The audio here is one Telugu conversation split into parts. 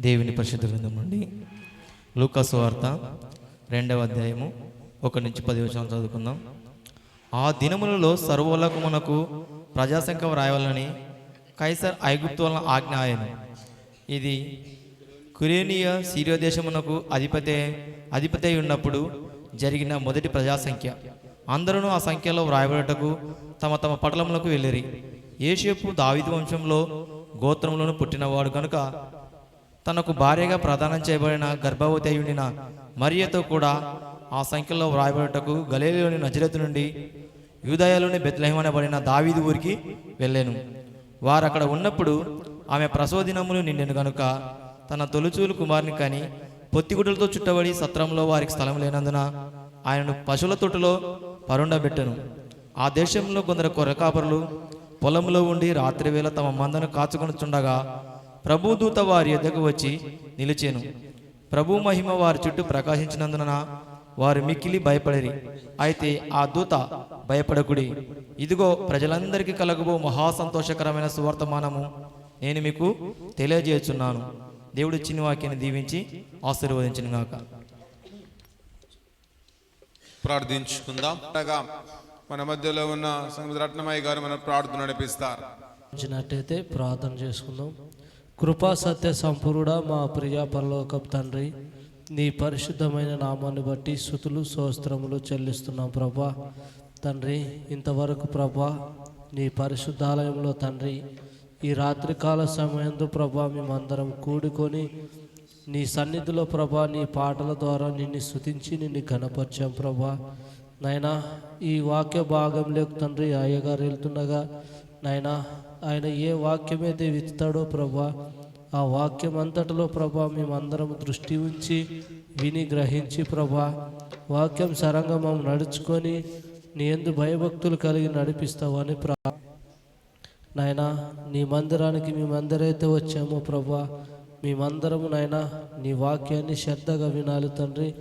దేవుని పరిశుద్ధ గ్రంథం నుండి లూకాసు వార్త రెండవ అధ్యాయము ఒకటి నుంచి పది వచనాలు చదువుకుందాం. ఆ దినములలో సర్వోలకమునకు ప్రజాసంఖ్య వ్రాయవాలని కైసర్ ఐగుప్తు వలన ఆజ్ఞ ఆయన ఇది కురేనియా సిరియో దేశమునకు అధిపతి అధిపతి ఉన్నప్పుడు జరిగిన మొదటి ప్రజాసంఖ్య. అందరూ ఆ సంఖ్యలో వ్రాయబడటకు తమ తమ పటలములకు వెళ్ళిరి. ఏషేపు దావిదు వంశంలో గోత్రంలోను పుట్టినవాడు కనుక తనకు భార్యగా ప్రదానం చేయబడిన గర్భవతి అయ్యుండిన మరియతో కూడా ఆ సంఖ్యలో వ్రాయబడటకు గలేలోని నజరతు నుండి యూదయలోని బెత్లహేమనబడిన దావీది ఊరికి వెళ్ళాను. వారు అక్కడ ఉన్నప్పుడు ఆమె ప్రసవదినములు నిండెను గనుక తన తొలుచూలు కుమారుని కానీ పొత్తిగుడ్డలతో చుట్టబడి సత్రంలో వారికి స్థలం లేనందున ఆయనను పశువుల తొట్టులో పరుండబెట్టెను. ఆ దేశంలో కొందరు కొరకాపరులు పొలంలో ఉండి రాత్రివేళ తమ మందను కాచుకొనుచుండగా ప్రభుదూత వారి ఎద్దకు వచ్చి నిలిచెను. ప్రభు మహిమ వారి చుట్టూ ప్రకాశించినందున వారు మిక్కిలి భయపడిరి. అయితే ఆ దూత భయపడకుడి. ఇదిగో ప్రజలందరికీ కలగబో మహా సంతోషకరమైన సువర్తమానము నేను మీకు తెలియజేస్తున్నాను దేవుడు చిన్న వాక్యాన్ని దీవించి ఆశీర్వదించిన గాక ప్రార్థించుకుందాం మన మధ్యలో ఉన్న సంగతి రత్నమయ్య గారు మన ప్రార్థన నడిపిస్తారు. ప్రార్థన చేసుకుందాం. కృపా సత్య సంపూర్ణ మా ప్రియా పరలోకపు తండ్రి. నీ పరిశుద్ధమైన నామాన్ని బట్టి శృతులు సోస్త్రములు చెల్లిస్తున్నాం ప్రభా. తండ్రి ఇంతవరకు ప్రభా నీ పరిశుద్ధాలయంలో తండ్రి ఈ రాత్రికాల సమయంలో ప్రభా మేమందరం కూడుకొని నీ సన్నిధిలో ప్రభా నీ పాటల ద్వారా నిన్ను స్థుతించి నిన్ను ఘనపరిచాం ప్రభా. నాయనా ఈ వాక్య భాగంలోకి తండ్రి అయ్యగారు వెళ్తుండగా నాయనా ఆయన ఏ వాక్యమైతే విత్తాడో ప్రభా ఆ వాక్యం అంతటిలో ప్రభా మేమందరం దృష్టి ఉంచి విని గ్రహించి ప్రభా వాక్యం సరంగా మేము నడుచుకొని నీ ఎందు భయభక్తులు కలిగి నడిపిస్తావని ప్రా నాయనా నీ మందిరానికి మేమందరైతే వచ్చామో ప్రభా మేమందరము నాయనా నీ వాక్యాన్ని శ్రద్ధగా వినాలి తండ్రి.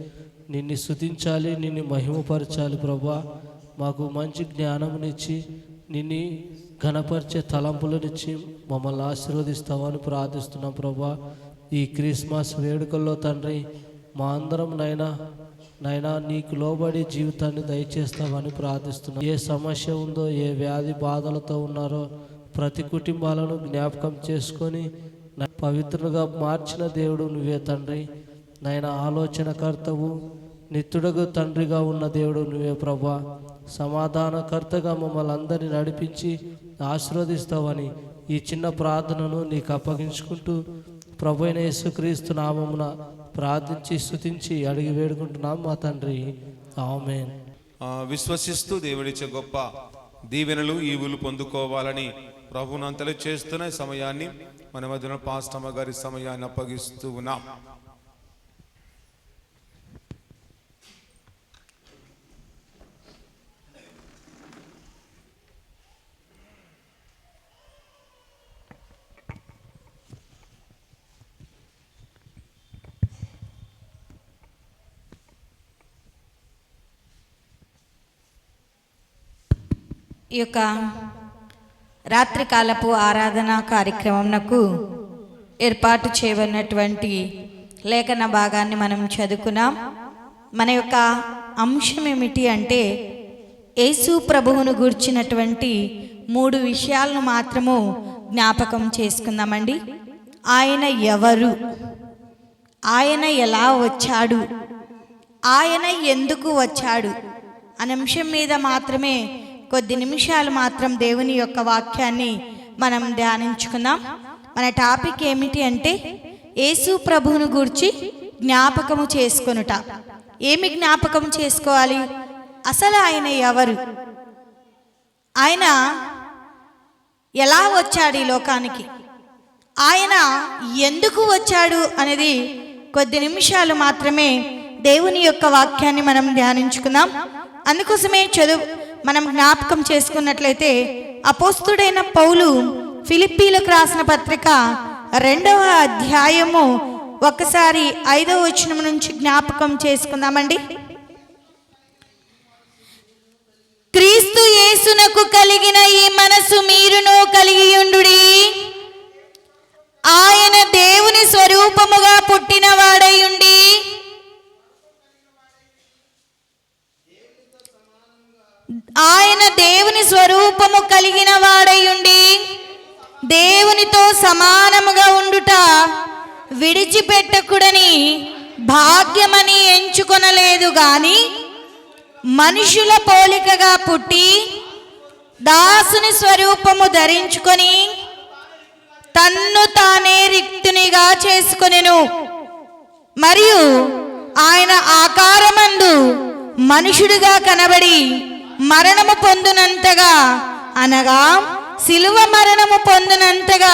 నిన్ను స్తుతించాలి నిన్ను మహిమపరచాలి ప్రభా. మాకు మంచి జ్ఞానమునిచ్చి నిన్ను ఘనపరిచే తలంపులనిచ్చి మమ్మల్ని ఆశీర్వదిస్తామని ప్రార్థిస్తున్నాం ప్రభా. ఈ క్రిస్మస్ వేడుకల్లో తండ్రి మా అందరం నైనా నైనా నీకు లోబడి జీవితాన్ని దయచేస్తామని ప్రార్థిస్తున్నాం. ఏ సమస్య ఉందో ఏ వ్యాధి బాధలతో ఉన్నారో ప్రతి కుటుంబాలను జ్ఞాపకం చేసుకొని పవిత్రుడుగా పవిత్రులుగా మార్చిన దేవుడు నువ్వే తండ్రి. నాయన ఆలోచనకర్తవు నిత్యుడగు తండ్రిగా ఉన్న దేవుడు నువ్వే ప్రభా. సమాధానకర్తగా మమ్మల్ని అందరినీ నడిపించి ఆశీర్వదిస్తావని ఈ చిన్న ప్రార్థనను నీకు అప్పగించుకుంటూ ప్రభు అయిన యేసుక్రీస్తు నామమున ప్రార్థించి స్థుతించి అడిగి వేడుకుంటున్నాం మా తండ్రి. ఆమె విశ్వసిస్తూ దేవుడిచ్చే గొప్ప దీవెనలు ఈవులు పొందుకోవాలని ప్రభునంతలు చేస్తున్న సమయాన్ని మన మధ్యన పాస్టమ్మ గారి సమయాన్ని అప్పగిస్తూ ఉన్నాం. ఈ యొక్క రాత్రికాలపు ఆరాధన కార్యక్రమంకు ఏర్పాటు చేయబడినటువంటి లేఖన భాగాన్ని మనం చదువుకున్నాం. మన యొక్క అంశం ఏమిటి అంటే యేసు ప్రభువును గూర్చినటువంటి మూడు విషయాలను మాత్రము జ్ఞాపకం చేసుకుందామండి. ఆయన ఎవరు? ఆయన ఎలా వచ్చాడు? ఆయన ఎందుకు వచ్చాడు? అనే అంశం మీద మాత్రమే కొద్ది నిమిషాలు మాత్రం దేవుని యొక్క వాక్యాన్ని మనం ధ్యానించుకుందాం. మన టాపిక్ ఏమిటి అంటే యేసు ప్రభువును గూర్చి జ్ఞాపకము చేసుకొనుట. ఏమి జ్ఞాపకం చేసుకోవాలి? అసలు ఆయన ఎవరు? ఆయన ఎలా వచ్చాడు ఈ లోకానికి? ఆయన ఎందుకు వచ్చాడు అనేది కొద్ది నిమిషాలు మాత్రమే దేవుని యొక్క వాక్యాన్ని మనం ధ్యానించుకుందాం. అందుకోసమే చదువు మనం జ్ఞాపకం చేసుకున్నట్లయితే అపోస్తుడైన పౌలు ఫిలిప్పీలకు రాసిన పత్రిక రెండవ అధ్యాయము ఒకసారి ఐదవ వచనం నుంచి జ్ఞాపకం చేసుకుందామండి. క్రీస్తు యేసునకు కలిగిన ఈ మనసు మీరును కలిగి ఉండుడి. ఆయన దేవుని స్వరూపముగా పుట్టిన వాడయుండి ఆయన దేవుని స్వరూపము కలిగిన వాడయుండి దేవునితో సమానముగా ఉండుట విడిచిపెట్టకుడని భాగ్యమని ఎంచుకొనలేదు గాని మనుషుల పోలికగా పుట్టి దాసుని స్వరూపము ధరించుకొని తన్ను తానే రిక్తునిగా చేసుకొనెను. మరియు ఆయన ఆకారమందు మనుషుడిగా కనబడి మరణము పొందునంతగా అనగా శిలువ మరణము పొందినంతగా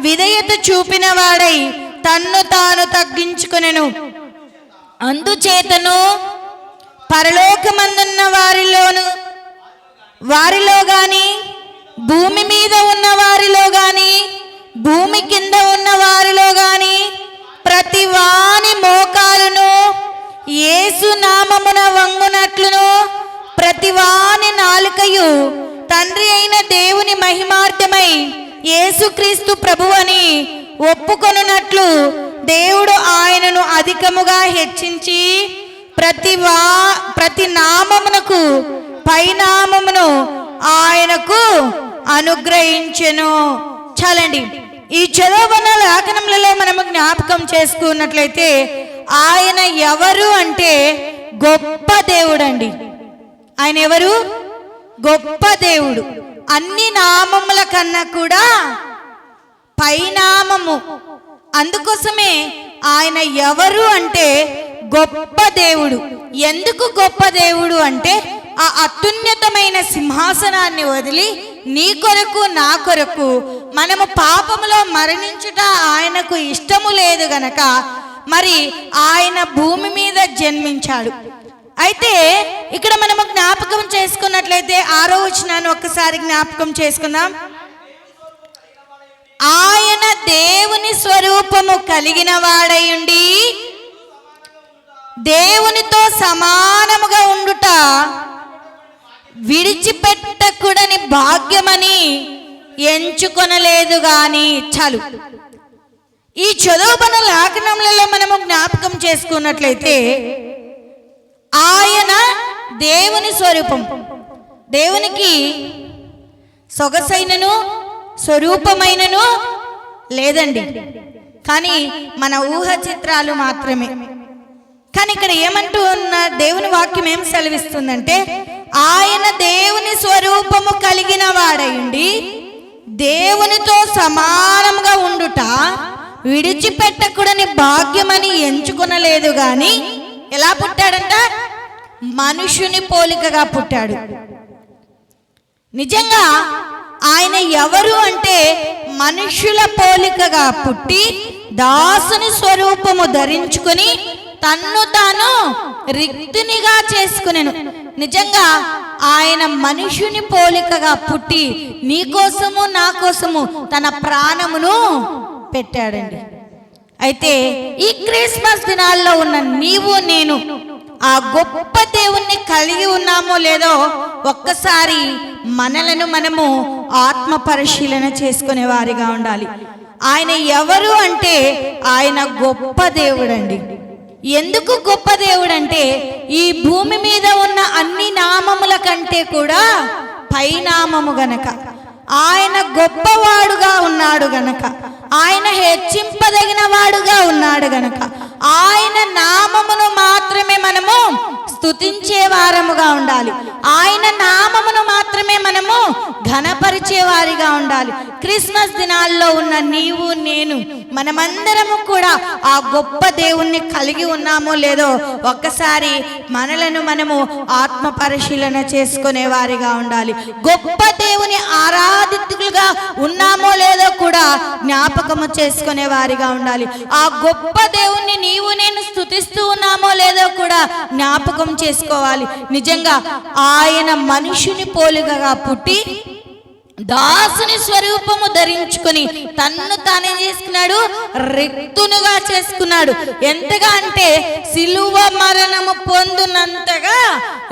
విధేయత చూపిన వాడై తన్ను తాను తగ్గించుకునెను. అందుచేతను పరలోకమందున్న వారిలోను వారిలో గాని భూమి మీద ఉన్న వారిలో గాని భూమి కింద ఉన్న వారిలో గాని ప్రతి వాని మోకాలను ఏసు నామమున వంగునట్లును ప్రతివాని నాలుకయు తండ్రి అయిన దేవుని మహిమార్థమై యేసుక్రీస్తు ప్రభువని ఒప్పుకొనున్నట్లు దేవుడు ఆయనను అధికముగా హెచ్చించి ప్రతి వా ప్రతి నామమునకు పైనామమును ఆయనకు అనుగ్రహించెను. చాలండి. ఈ చదవన లేఖనములలో మనము జ్ఞాపకం చేసుకున్నట్లయితే ఆయన ఎవరు అంటే గొప్ప దేవుడండి. ఆయన ఎవరు? గొప్ప దేవుడు. అన్ని నామముల కన్నా కూడా పైనామము అందుకోసమే ఆయన ఎవరు అంటే గొప్ప దేవుడు. ఎందుకు గొప్ప దేవుడు అంటే ఆ అత్యున్నతమైన సింహాసనాన్ని వదిలి నీ కొరకు నా కొరకు మనము పాపములో మరణించుట ఆయనకు ఇష్టము లేదు గనక మరి ఆయన భూమి మీద జన్మించాడు. అయితే ఇక్కడ మనము జ్ఞాపకం చేసుకున్నట్లయితే ఆరో వచనాన్ని ఒక్కసారి జ్ఞాపకం చేసుకుందాం. ఆయన దేవుని స్వరూపము కలిగిన వాడయుండి దేవునితో సమానముగా ఉండుట విడిచిపెట్టకూడని భాగ్యమని ఎంచుకొనలేదు గాని చాలు. ఈ చదువుబన లేఖనములలో మనము జ్ఞాపకం చేసుకున్నట్లయితే ఆయన దేవుని స్వరూపం. దేవునికి సొగసైనను స్వరూపమైనను లేదండి. కానీ మన ఊహ చిత్రాలు మాత్రమే. కానీ ఇక్కడ ఏమంటూ ఉన్న దేవుని వాక్యం ఏం సెలవిస్తుందంటే ఆయన దేవుని స్వరూపము కలిగిన వాడయుండి దేవునితో సమానంగా ఉండుట విడిచిపెట్టకూడని భాగ్యమని ఎంచుకునలేదు కానీ ఎలా పుట్టాడంట? మనుషుని పోలికగా పుట్టాడు. నిజంగా ఆయన ఎవరు అంటే మనుషుల పోలికగా పుట్టి దాసుని స్వరూపము ధరించుకొని తన్ను తాను రిక్తునిగా చేసుకునేను. నిజంగా ఆయన మనుషుని పోలికగా పుట్టి నీ కోసము నా కోసము తన ప్రాణమును పెట్టాడండి. అయితే ఈ క్రిస్మస్ దినాల్లో ఉన్న నీవు నేను ఆ గొప్ప దేవుణ్ణి కలిగి ఉన్నామో లేదో ఒక్కసారి మనలను మనము ఆత్మ పరిశీలన చేసుకునే వారిగా ఉండాలి. ఆయన ఎవరు అంటే ఆయన గొప్ప దేవుడండి. ఎందుకు గొప్ప దేవుడంటే ఈ భూమి మీద ఉన్న అన్ని నామముల కంటే కూడా పైనామము గనక. ఆయన గొప్పవాడుగా ఉన్నాడు గనక. ఆయన హెచ్చింపదగిన వాడుగా ఉన్నాడు గనక. ఆయన నామమును మనము స్థుతించే వారముగా ఉండాలి. ఆయన నామమును మాత్రమే మనము ఘనపరిచే వారిగా ఉండాలి. క్రిస్మస్ దినాల్లో ఉన్న నీవు నేను మనమందరము కూడా ఆ గొప్ప దేవుణ్ణి కలిగి ఉన్నామో లేదో ఒక్కసారి మనలను మనము ఆత్మ పరిశీలన చేసుకునే వారిగా ఉండాలి. గొప్ప దేవుని ఆరాధితులుగా ఉన్నామో లేదో కూడా జ్ఞాపకము చేసుకునే వారిగా ఉండాలి. ఆ గొప్ప దేవుణ్ణి నీవు నేను స్థుతిస్తూ ఉన్నామో లేదో కూడా జ్ఞాపకం చేసుకోవాలి. నిజంగా ఆయన మనుషుని పోలికగా పుట్టి దాసుని స్వరూపము ధరించుకొని తన్ను తానే చేసుకున్నాడు రిక్తునుగా చేసుకున్నాడు. ఎంతగా అంటే సిలువ మరణము పొందునంతగా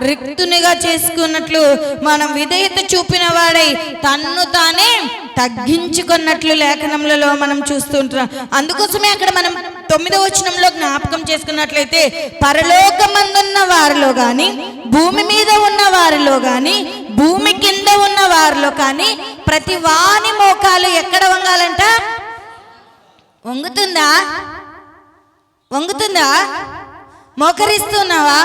రిక్తునిగా చేసుకున్నట్లు మనం విధేయత చూపిన వాడై తన్ను తానే తగ్గించుకున్నట్లు లేఖనములలో మనం చూస్తుంటున్నాం అందుకోసమే అక్కడ మనం తొమ్మిదవ వచనంలో జ్ఞాపకం చేసుకున్నట్లయితే ఉన్న వారిలో కానీ భూమి మీద ఉన్న వారిలో కానీ భూమి కింద ఉన్న వారిలో కానీ ప్రతి వాని మోకాలు ఎక్కడ వంగాలంట? వంగుతుందా? వంగుతుందా? మోకరిస్తున్నావా?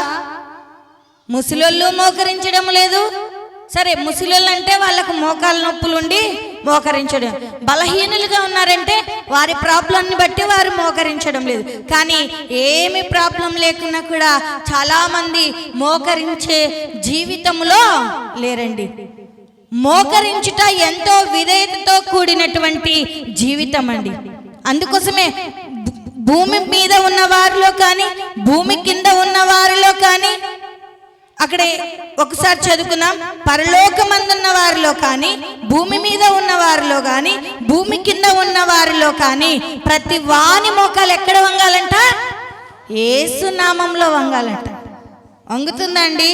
ముసలోళ్ళు మోకరించడం లేదు. సరే ముసలోళ్ళు అంటే వాళ్ళకు మోకాలు నొప్పులు ఉండి మోకరించడం. బలహీనులుగా ఉన్నారంటే వారి ప్రాబ్లంని బట్టి వారు మోకరించడం లేదు. కానీ ఏమి ప్రాబ్లం లేకున్నా కూడా చాలామంది మోకరించే జీవితంలో లేరండి. మోకరించుట ఎంతో విధేయతతో కూడినటువంటి జీవితం అండి అందుకోసమే భూమి మీద ఉన్న వారిలో కానీ భూమి కింద ఉన్న వారిలో కానీ అక్కడే ఒకసారి చదువుకున్నాం. పరలోకమందున్న వారిలో కానీ భూమి మీద ఉన్న వారిలో కానీ భూమి కింద ఉన్న వారిలో కానీ ప్రతి వాని మోకాలు ఎక్కడ వంగాలంట? ఏసు నామంలో వంగాలంట. వంగుతుందండి?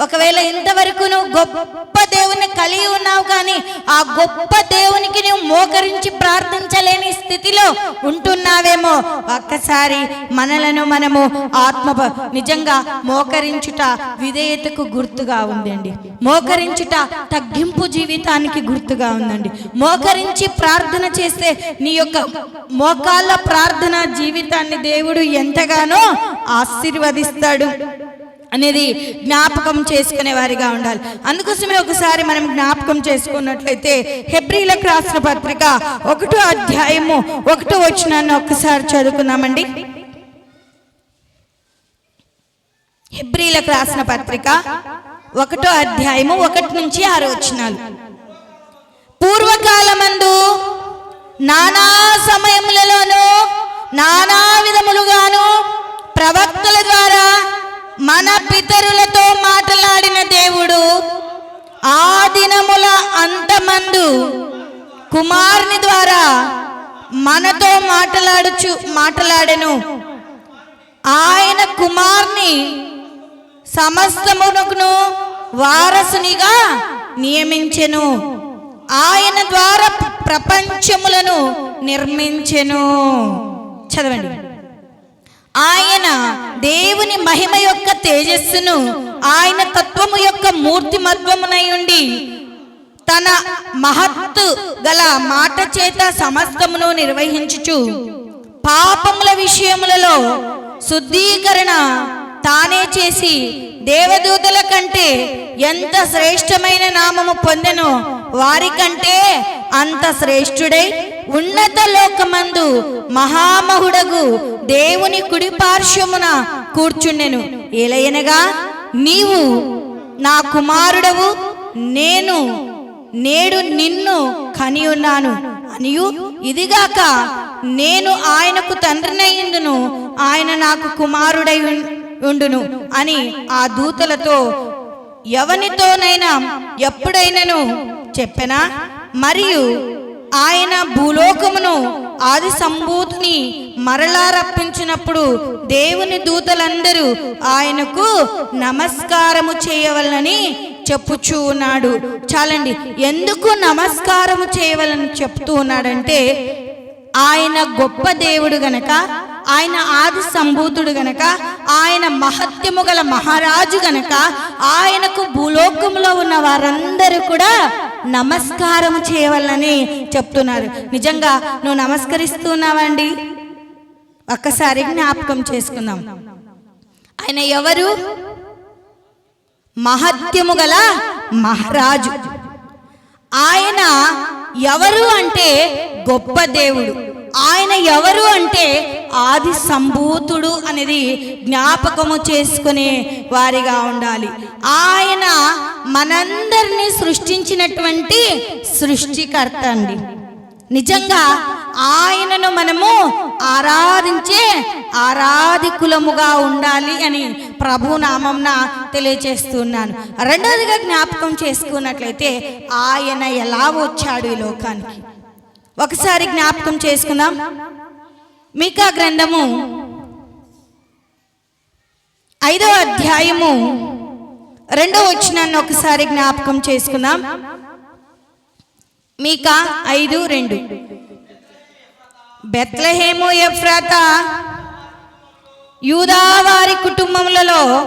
ఒకవేళ ఇంతవరకు నువ్వు గొప్ప దేవుని కలిగి ఉన్నావు కానీ ఆ గొప్ప దేవునికి నువ్వు మోకరించి ప్రార్థించలేని స్థితిలో ఉంటున్నావేమో ఒక్కసారి మనలను మనము ఆత్మ నిజంగా మోకరించుట విధేయతకు గుర్తుగా ఉందండి. మోకరించుట తగ్గింపు జీవితానికి గుర్తుగా ఉందండి. మోకరించి ప్రార్థన చేస్తే నీ యొక్క మోకాళ్ళ ప్రార్థన జీవితాన్ని దేవుడు ఎంతగానో ఆశీర్వదిస్తాడు. అనేది జ్ఞాపకం చేసుకునే వారిగా ఉండాలి. అందుకోసమే ఒకసారి మనం జ్ఞాపకం చేసుకున్నట్లయితే హెబ్రిలకు రాసిన పత్రిక ఒకటో అధ్యాయము ఒకటో వచ్చినాన్ని ఒకసారి చదువుకుందామండి. హెబ్రిలకు రాసిన పత్రిక ఒకటో అధ్యాయము ఒకటి నుంచి ఆరు వచ్చినాలు పూర్వకాలమందు నానా సమయములలోనూ నానా విధములుగాను ప్రవక్తల ద్వారా మన పితరులతో మాట్లాడిన దేవుడు ఆ దినముల అంతమందు కుమారుని ద్వారా మనతో మాట్లాడుచు మాట్లాడెను. ఆయన కుమార్ని సమస్తమునకును వారసునిగా నియమించెను. ఆయన ద్వారా ప్రపంచములను నిర్మించెను. చదవండి. ఆయన దేవుని మహిమ యొక్క తేజస్సును ఆయన తత్వము యొక్క మూర్తిమత్వమునై ఉండి తన మహత్తు గల మాట చేత సమస్తమును నిర్వహించుచు పాపముల విషయములలో శుద్ధీకరణ తానే చేసి దేవదూతల కంటే ఎంత శ్రేష్టమైన నామము పొందెనో వారికంటే అంత శ్రేష్ఠుడై ఉన్నత లోకమందు మహామహుడగు దేవుని కుడి పార్శ్వమున కూర్చుండెను. ఏలయనగా నీవు నా కుమారుడవు నేను నేడు నిన్ను కని ఉన్నాను. అనియు ఇదిగాక నేను ఆయనకు తండ్రినయ్యుండును ఆయన నాకు కుమారుడై ఉండును అని ఆ దూతలతో ఎవనితోనైనా ఎప్పుడైనను చెప్పెనా? మరియు ఆయన భూలోకమును ఆది సంభూతిని మరలా రప్పించినప్పుడు దేవుని దూతలందరూ ఆయనకు నమస్కారము చేయవలనని చెప్పుచూ ఉన్నాడు. చాలండి ఎందుకు నమస్కారము చేయవలని చెప్తూ ఉన్నాడంటే ఆయన గొప్ప దేవుడు గనక ఆయన ఆది సంభూతుడు గనక ఆయన మహత్యము గల మహారాజు గనక ఆయనకు భూలోకంలో ఉన్న వారందరూ కూడా నమస్కారం చేయవాలని చెప్తున్నారు. నిజంగా నువ్వు నమస్కరిస్తున్నావండి ఒక్కసారి జ్ఞాపకం చేసుకుందాం. ఆయన ఎవరు? మహత్యము గల మహారాజు. ఆయన ఎవరు అంటే గొప్ప దేవుడు. ఆయన ఎవరు అంటే ఆది సంభూతుడు అనేది జ్ఞాపకము చేసుకునే వారిగా ఉండాలి. ఆయన మనందరినీ సృష్టించినటువంటి సృష్టికర్త అండి. నిజంగా ఆయనను మనము ఆరాధించే ఆరాధికులముగా ఉండాలి అని ప్రభు నామంన తెలియజేస్తున్నాను రెండవదిగా జ్ఞాపకం చేసుకున్నట్లయితే ఆయన ఎలా వచ్చాడు ఈ లోకానికి? ఒకసారి జ్ఞాపకం చేసుకుందాం. మీకా గ్రంథము ఐదవ అధ్యాయము రెండవ వచనాన్ని ఒకసారి జ్ఞాపకం చేసుకుందాం. మీకా ఐదు రెండు. బెత్లహేము ఎఫ్రాత యూదావారి కుటుంబములలో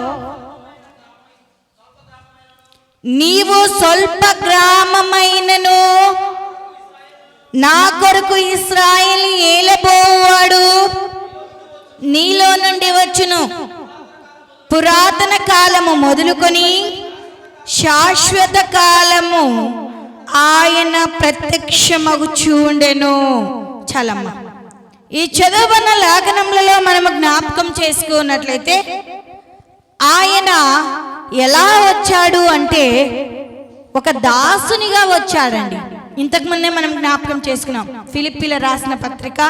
నీవు స్వల్ప గ్రామమైనను. నా కొరకు ఇస్రాయిల్ ఏలబోవాడు. నీలో నుండి వచ్చును. పురాతన కాలము మొదలుకొని శాశ్వత కాలము ఆయన ప్రత్యక్షమగుచూండెను చలమ్మ. ఈ చదువుబన్న లేఖనములలో మనము జ్ఞాపకం చేసుకున్నట్లయితే ఆయన ఎలా వచ్చాడు అంటే ఒక దాసునిగా వచ్చాడండి. ఇంతకు ముందే మనం జ్ఞాపకం చేసుకున్నాం. ఫిలిప్పీల రాసిన పత్రిక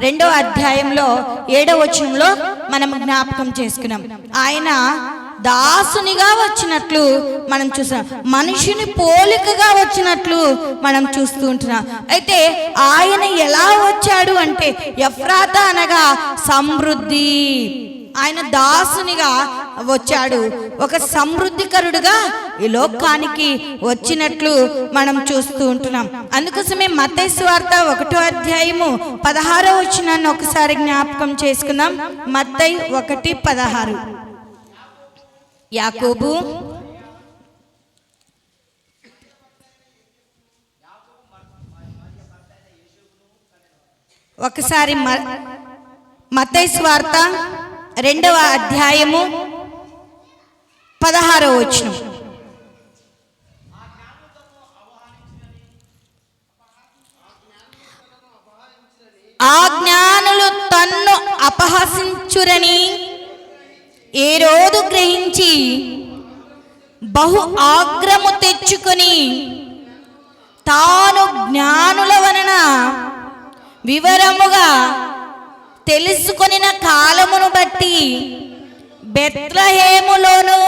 రెండవ అధ్యాయంలో ఏడవ వచనంలో మనం జ్ఞాపకం చేసుకున్నాం. ఆయన దాసునిగా వచ్చినట్లు మనం చూసాం మనిషిని పోలికగా వచ్చినట్లు మనం చూస్తూ ఉంటున్నాం. అయితే ఆయన ఎలా వచ్చాడు అంటే ఎఫ్రాత అనగా సమృద్ధి. ఆయన దాసునిగా వచ్చాడు. ఒక సమృద్ధికరుడుగా ఈ లోకానికి వచ్చినట్లు మనం చూస్తూ ఉంటున్నాం. అందుకోసమే మత్తయి వార్త ఒకటో అధ్యాయము పదహారో వచ్చినాన్ని ఒకసారి జ్ఞాపకం చేసుకుందాం. మత్తై ఒకటి పదహారు. యాకోబు. ఒకసారి మతైస్ వార్త రెండవ అధ్యాయము పదహారవ వచ్చిన ఆ జ్ఞానులు తన్ను అపహసించురని ఏ రోజు గ్రహించి బహు ఆగ్రము తెచ్చుకొని తాను జ్ఞానుల వలన వివరముగా తెలుసుకొనిన కాలమును బట్టి బెత్లహేములోను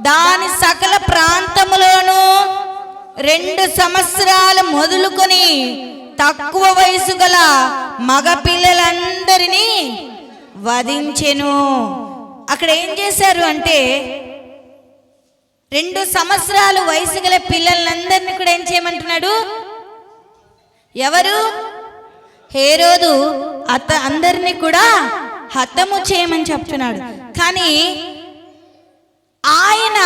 దాని సకల ప్రాంతములోను రెండు సంవత్సరాలు మొదలుకొని తక్కువ వయసు గల మగపిల్లలందరినీ వధించెను. అక్కడ ఏం చేశారు అంటే రెండు సంవత్సరాలు వయసు గల పిల్లలందరినీ కూడా ఏం చేయమంటున్నాడు? ఎవరు? హేరోదు అత అందరినీ కూడా హతము చేయమని చెప్తున్నాడు. కానీ ఆయన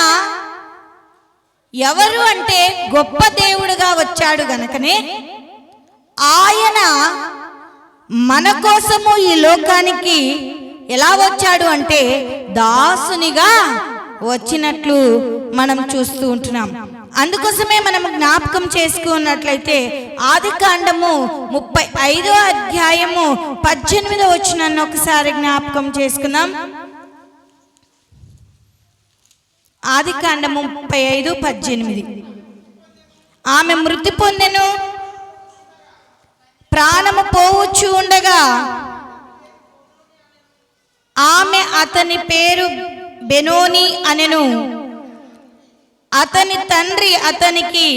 ఎవరు అంటే గొప్ప దేవుడుగా వచ్చాడు గనకనే ఆయన మన కోసము ఈ లోకానికి ఎలా వచ్చాడు అంటే దాసునిగా వచ్చినట్లు మనం చూస్తూ ఉంటున్నాం. అందుకోసమే మనం జ్ఞాపకం చేసుకున్నట్లయితే ఆది కాండము ముప్పై ఐదో అధ్యాయము పద్దెనిమిదో వచ్చిన ఒకసారి జ్ఞాపకం చేసుకుందాం. ఆది కాండము ముప్పై ఐదు పద్దెనిమిది. ఆమె మృతి పొందెను. ప్రాణము పోవచ్చు ఉండగా ఆమె అతని పేరు బెనోని అనెను. అతని తండ్రి అతనికి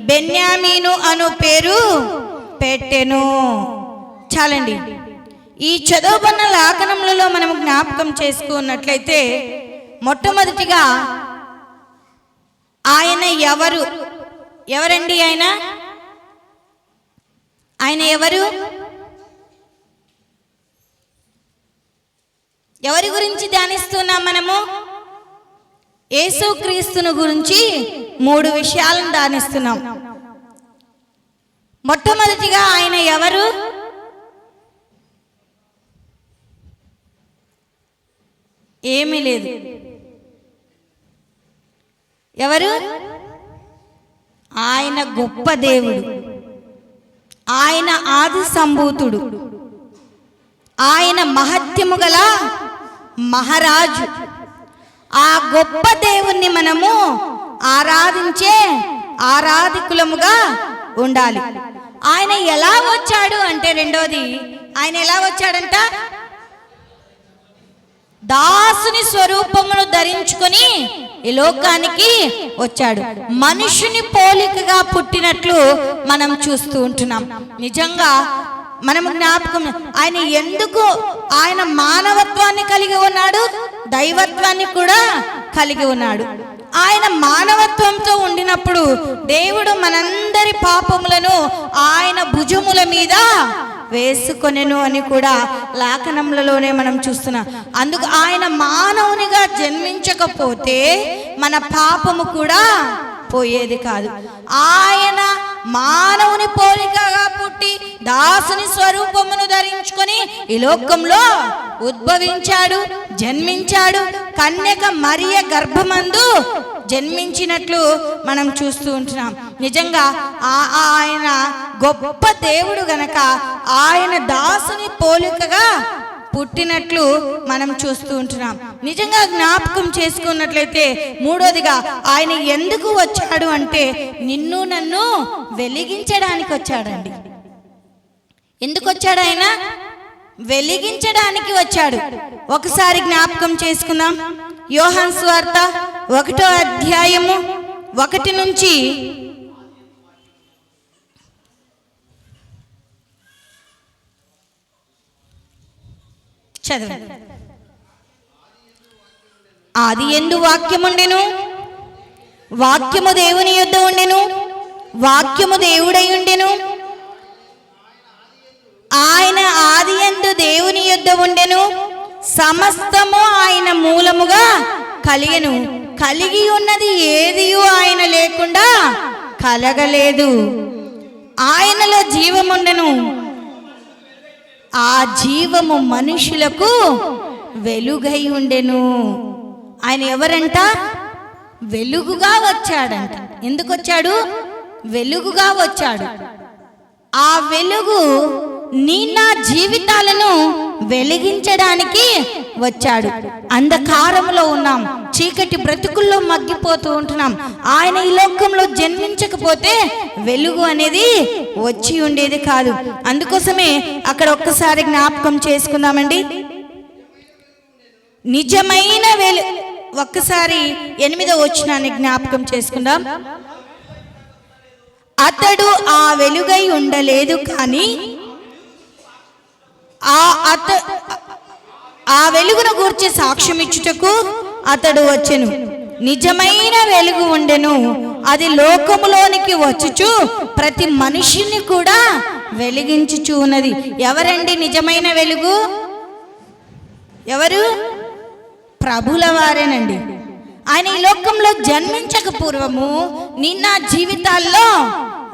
బెన్యామీను అను పేరు పెట్టెను. చాలండి. ఈ చదువుకున్న లేఖనములలో మనం జ్ఞాపకం చేసుకున్నట్లయితే మొట్టమొదటిగా ఆయన ఎవరు? ఎవరండి ఆయన? ఆయన ఎవరు? ఎవరి గురించి ధ్యానిస్తున్నాం మనము? యేసుక్రీస్తును గురించి మూడు విషయాలను ధ్యానిస్తున్నాం. మొట్టమొదటిగా ఆయన ఎవరు? ఏమీ లేదు. ఎవరు? ఆయన గొప్ప దేవుడు. ఆయన ఆది సంభూతుడు. ఆయన మహత్యము గల మహారాజు ఆ గొప్ప దేవుణ్ణి మనము ఆరాధించే ఆరాధికులముగా ఉండాలి. ఆయన ఎలా వచ్చాడు అంటే రెండోది ఆయన ఎలా వచ్చాడంట? దాసుని స్వరూపమును ధరించుకొని ఈ లోకానికి వచ్చాడు. మనుషుని పోలికగా పుట్టినట్లు మనం చూస్తూ ఉంటున్నాం. నిజంగా మనం జ్ఞాపకం ఆయన ఎందుకు ఆయన మానవత్వాన్ని కలిగి ఉన్నాడు? దైవత్వాన్ని కూడా కలిగి ఉన్నాడు. ఆయన మానవత్వంతో ఉండినప్పుడు దేవుడు మనందరి పాపములను ఆయన భుజముల మీద వేసుకొనెను అని కూడా లేఖనములలోనే మనం చూస్తున్నాం. అందుకు ఆయన మానవునిగా జన్మించకపోతే మన పాపము కూడా పోయేది కాదు. ఆయన మానవుని పోలికగా పుట్టి దాసుని స్వరూపమును ధరించుకొని ఈ లోకంలో ఉద్భవించాడు జన్మించాడు. కన్యక మరియ గర్భమందు జన్మించినట్లు మనం చూస్తూ ఉంటున్నాం. నిజంగా ఆ- ఆయన గొప్ప దేవుడు గనక ఆయన దాసుని పోలికగా పుట్టినట్లు మనం చూస్తూ ఉంటున్నాం. నిజంగా జ్ఞాపకం చేసుకున్నట్లయితే మూడోదిగా ఆయన ఎందుకు వచ్చాడు అంటే నిన్ను నన్ను వెలిగించడానికి వచ్చాడండి. ఎందుకు వచ్చాడు ఆయన? వెలిగించడానికి వచ్చాడు. ఒకసారి జ్ఞాపకం చేసుకుందాం. యోహాన్ స్వార్త ఒకటో అధ్యాయము ఒకటి నుంచి చదవండి. ఆది ఎందు వాక్యముండెను. వాక్యము దేవుని యొద్ద ఉండెను. వాక్యము దేవుడై ఉండెను. ఆయన ఆది ఎందు దేవుని యొద్ద ఉండెను. సమస్తము ఆయన మూలముగా కలిగెను. కలిగి ఉన్నది ఏది ఆయన లేకుండా కలగలేదు. ఆయనలో జీవముండెను. ఆ జీవము మనుషులకు వెలుగై ఉండెను. ఆయన ఎవరంట? వెలుగుగా వచ్చాడంట. ఎందుకు వచ్చాడు? వెలుగుగా వచ్చాడు. ఆ వెలుగు నీ నా జీవితాలను వెలిగించడానికి వచ్చాడు. అంధకారంలో ఉన్నాం. చీకటి బ్రతుకుల్లో మగ్గిపోతూ ఉంటున్నాం. ఆయన ఈ లోకంలో జన్మించకపోతే వెలుగు అనేది వచ్చి ఉండేది కాదు. అందుకోసమే అక్కడ ఒక్కసారి జ్ఞాపకం చేసుకుందామండి. నిజమైన వెలు ఒక్కసారి ఎనిమిదో వచ్చినాన్ని జ్ఞాపకం చేసుకుందాం. అతడు ఆ వెలుగై ఉండలేదు కానీ ఆ అత ఆ వెలుగును గూర్చి సాక్ష్యం ఇచ్చుటకు అతడు వచ్చెను. నిజమైన వెలుగు ఉండెను. అది లోకములోనికి వచ్చుచు ప్రతి మనిషిని కూడా వెలిగించుచు ఉన్నది. ఎవరండి నిజమైన వెలుగు? ఎవరు? ప్రభుల వారేనండి. ఆయన ఈ లోకంలో జన్మించక పూర్వము నిన్న జీవితాల్లో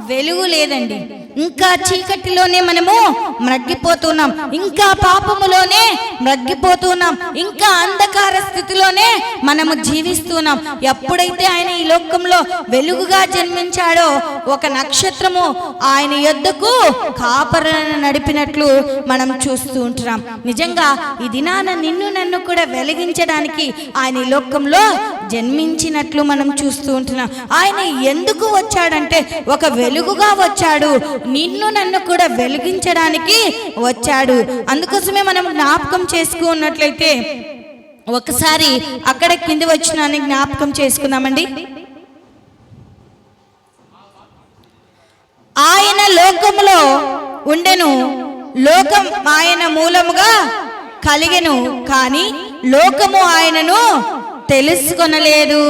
వెలుగు లేదండి. ఇంకా చీకటిలోనే మనము మ్రగ్గిపోతున్నాం ఇంకా పాపములోనే మ్రగ్గిపోతున్నాం ఇంకా అంధకార స్థితిలోనే మనము జీవిస్తున్నాం. ఎప్పుడైతే ఆయన ఈ లోకంలో వెలుగుగా జన్మించాడో ఒక నక్షత్రము ఆయన యొద్దకు కాపరలను నడిపినట్లు మనం చూస్తూ ఉంటున్నాం. నిజంగా ఈ దినాన నిన్ను నన్ను కూడా వెలిగించడానికి ఆయన ఈ లోకంలో జన్మించినట్లు మనం చూస్తూ ఉంటున్నాం. ఆయన ఎందుకు వచ్చాడంటే ఒక వెలుగుగా వచ్చాడు. నిన్ను నన్ను కూడా వెలిగించడానికి వచ్చాడు. అందుకోసమే మనం జ్ఞాపకం చేసుకున్నట్లయితే ఒకసారి అక్కడ కింది వచ్చిన జ్ఞాపకం చేసుకుందామండి. ఆయన లోకములో ఉండెను. లోకం ఆయన మూలముగా కలిగెను. కానీ లోకము ఆయనను తెలుసుకొనలేదు.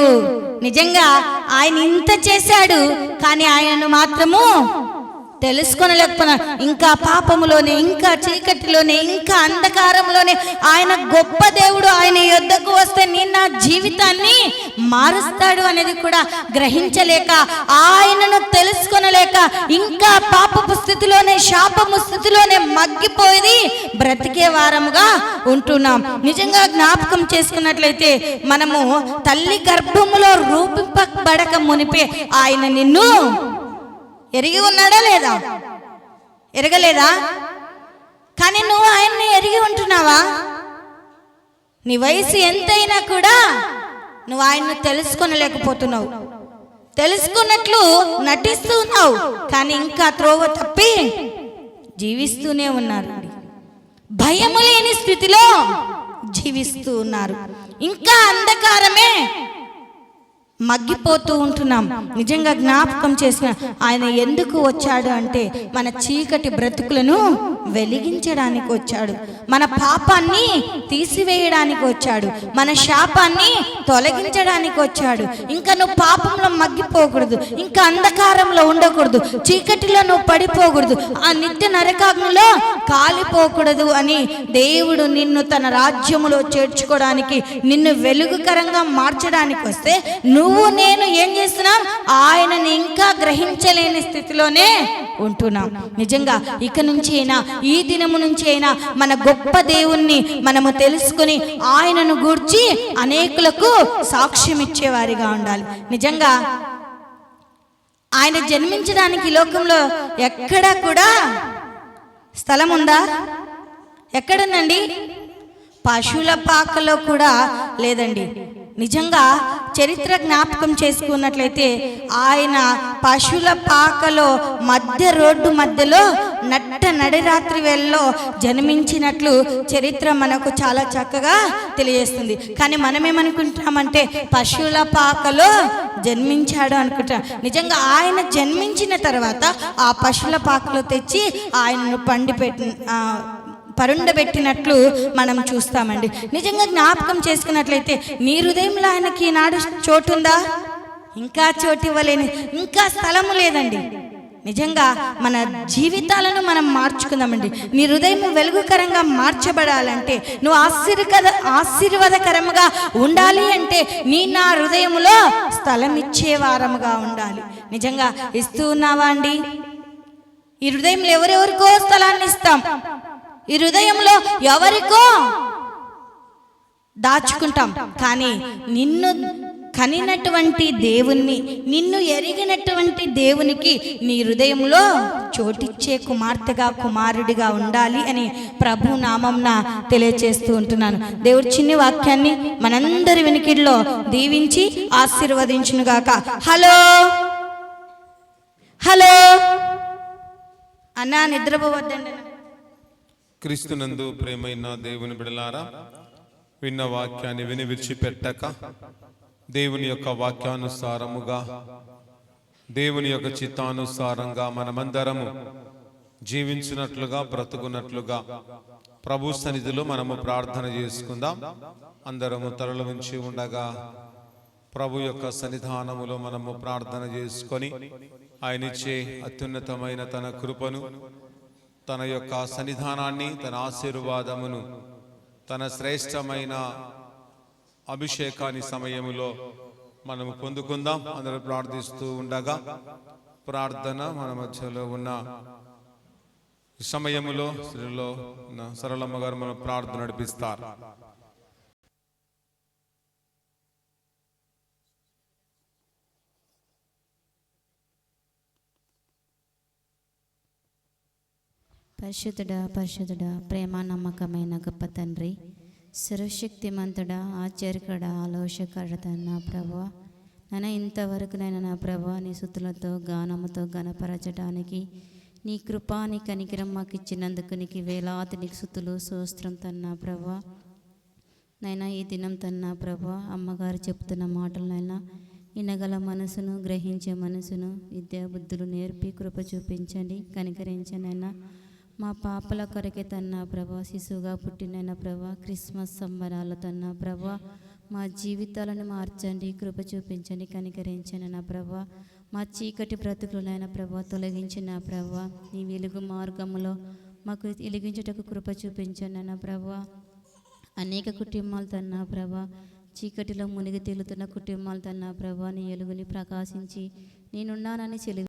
నిజంగా ఆయన ఇంత చేశాడు కానీ ఆయనను మాత్రము తెలుసుకొనలేకపోయినా ఇంకా పాపములోనే ఇంకా చీకటిలోనే ఇంకా అంధకారంలోనే ఆయన గొప్ప దేవుడు ఆయన యొద్దకు వస్తే నేను నా జీవితాన్ని మారుస్తాడు అనేది కూడా గ్రహించలేక ఆయనను తెలుసుకొనలేక ఇంకా పాపపు స్థితిలోనే శాపము స్థితిలోనే మగ్గిపోయి బ్రతికే వారముగా ఉంటున్నాం. నిజంగా జ్ఞాపకం చేసుకున్నట్లయితే మనము తల్లి గర్భములో రూపింపబడక మునిపే ఆయన నిన్ను ఎరిగి ఉన్నాడా లేదా? ఎరగలేదా? కానీ నువ్వు ఆయన్ని ఎరిగి ఉంటున్నావా? నీ వయసు ఎంతైనా కూడా నువ్వు ఆయన్ను తెలుసుకొనలేకపోతున్నావు. తెలుసుకున్నట్లు నటిస్తూ ఉన్నావు కానీ ఇంకా త్రోవ తప్పి జీవిస్తూనే ఉన్నారు. భయము లేని స్థితిలో జీవిస్తూ ఉన్నారు. ఇంకా అంధకారమే మగ్గిపోతూ ఉంటున్నాం. నిజంగా జ్ఞాపకం చేసిన ఆయన ఎందుకు వచ్చాడు అంటే మన చీకటి బ్రతుకులను వెలిగించడానికి వచ్చాడు. మన పాపాన్ని తీసివేయడానికి వచ్చాడు. మన శాపాన్ని తొలగించడానికి వచ్చాడు. ఇంకా నువ్వు పాపంలో మగ్గిపోకూడదు. ఇంకా అంధకారంలో ఉండకూడదు. చీకటిలో నువ్వు పడిపోకూడదు. ఆ నిత్య నరకాగ్నిలో కాలిపోకూడదు అని దేవుడు నిన్ను తన రాజ్యములో చేర్చుకోవడానికి నిన్ను వెలుగుకరంగా మార్చడానికి వస్తే నువ్వు నేను ఏం చేస్తున్నాం? ఆయనని ఇంకా గ్రహించలేని స్థితిలోనే ఉంటున్నాం. నిజంగా ఇక నుంచి అయినా ఈ దినము నుంచి అయినా మన గొప్ప దేవుణ్ణి మనము తెలుసుకుని ఆయనను గూర్చి అనేకులకు సాక్ష్యం ఇచ్చేవారిగా ఉండాలి. నిజంగా ఆయన జన్మించడానికి లోకంలో ఎక్కడా కూడా స్థలం ఉందా? ఎక్కడనండి పశువుల పాకలో కూడా లేదండి. నిజంగా చరిత్ర జ్ఞాపకం చేసుకున్నట్లయితే ఆయన పశువుల పాకలో మధ్య రోడ్డు మధ్యలో నట్ట నడిరాత్రి వేళలో జన్మించినట్లు చరిత్ర మనకు చాలా చక్కగా తెలియజేస్తుంది. కానీ మనం పశువుల పాకలో జన్మించాడు అనుకుంటాం నిజంగా ఆయన జన్మించిన తర్వాత ఆ పశువుల పాకలో తెచ్చి ఆయనను పండి పెట్టి పరుండబెట్టినట్లు మనం చూస్తామండి. నిజంగా జ్ఞాపకం చేసుకున్నట్లయితే నీ హృదయంలో ఆయనకి ఈనాడు చోటుందా? ఇంకా చోటు ఇవ్వలేని ఇంకా స్థలము లేదండి. నిజంగా మన జీవితాలను మనం మార్చుకుందామండి. నీ హృదయం వెలుగుకరంగా మార్చబడాలంటే నువ్వు ఆశీర్వద ఆశీర్వాదకరముగా ఉండాలి అంటే నీ నా హృదయములో స్థలం ఇచ్చేవారముగా ఉండాలి. నిజంగా ఇస్తూ ఉన్నావా అండి? ఈ హృదయంలో ఎవరెవరికో స్థలాన్ని ఇస్తాం. ఈ హృదయంలో ఎవరికో దాచుకుంటాం. కానీ నిన్ను కనినటువంటి దేవుణ్ణి నిన్ను ఎరిగినటువంటి దేవునికి నీ హృదయంలో చోటిచ్చే కుమార్తెగా కుమారుడిగా ఉండాలి అని ప్రభు నామంన తెలియచేస్తూ ఉంటున్నాను. దేవుడి చిన్ని వాక్యాన్ని మనందరి వెనుకిడిలో దీవించి ఆశీర్వదించునుగాక. హలో! హలో! అన్నా నిద్రపోవద్దండి. క్రీస్తునందు ప్రేమైన దేవుని బిడలారా విన్న వాక్యాన్ని విని విడిచిపెట్టక దేవుని యొక్క వాక్యానుసారముగా దేవుని యొక్క చిత్తానుసారంగా మనమందరము జీవించినట్లుగా బ్రతుకున్నట్లుగా ప్రభు సన్నిధిలో మనము ప్రార్థన చేసుకుందాం. అందరము తరలు ఉంచి ఉండగా ప్రభు యొక్క సన్నిధానములో మనము ప్రార్థన చేసుకొని ఆయన ఇచ్చే అత్యున్నతమైన తన కృపను తన యొక్క సన్నిధానాన్ని తన ఆశీర్వాదమును తన శ్రేష్టమైన అభిషేకాన్ని సమయములో మనము పొందుకుందాం. అందరూ ప్రార్థిస్తూ ఉండగా ప్రార్థన మన మధ్యలో ఉన్న సమయములో స్త్రీలో ఉన్న సరళమ్మ గారు మనం ప్రార్థన నడిపిస్తారు. పరిశుద్ధుడా పరిశుద్ధుడా ప్రేమ నమ్మకమైన గొప్ప తండ్రి సర్వశక్తిమంతుడా ఆశ్చర్యకడ ఆలోచకడ నా ప్రభా. నైనా ఇంతవరకు నేను నా ప్రభా నీ సుతులతో గానముతో గణపరచడానికి నీ కృపా నీ కనికిరం మాకు ఇచ్చినందుకు నీకు వేలాది నీకు సుతులు సోస్త్రం తన్నా ప్రభు. నైనా ఈ దినం తన్నా ప్రభు అమ్మగారు చెప్తున్న మాటలనైనా వినగల మనసును గ్రహించే మనసును విద్యాబుద్ధులు నేర్పి కృప చూపించండి కనికరించనైనా మా పాపల కొరకే తన్న ప్రభా శిశువుగా పుట్టినైన ప్రభా క్రిస్మస్ సంబరాలు తన్న ప్రభా మా జీవితాలను మార్చండి కృప చూపించండి కనికరించండి నా ప్రభా. మా చీకటి బ్రతుకులైన ప్రభా తొలగించిన ప్రభా నీ వెలుగు మార్గములో మాకు వెలిగించుటకు కృప చూపించండి నా ప్రభా. అనేక కుటుంబాలు తన్న ప్రభా చీకటిలో మునిగి తేలుతున్న కుటుంబాలు తన్న ప్రభా నీ ఎలుగుని ప్రకాశించి నేనున్నానని చెలి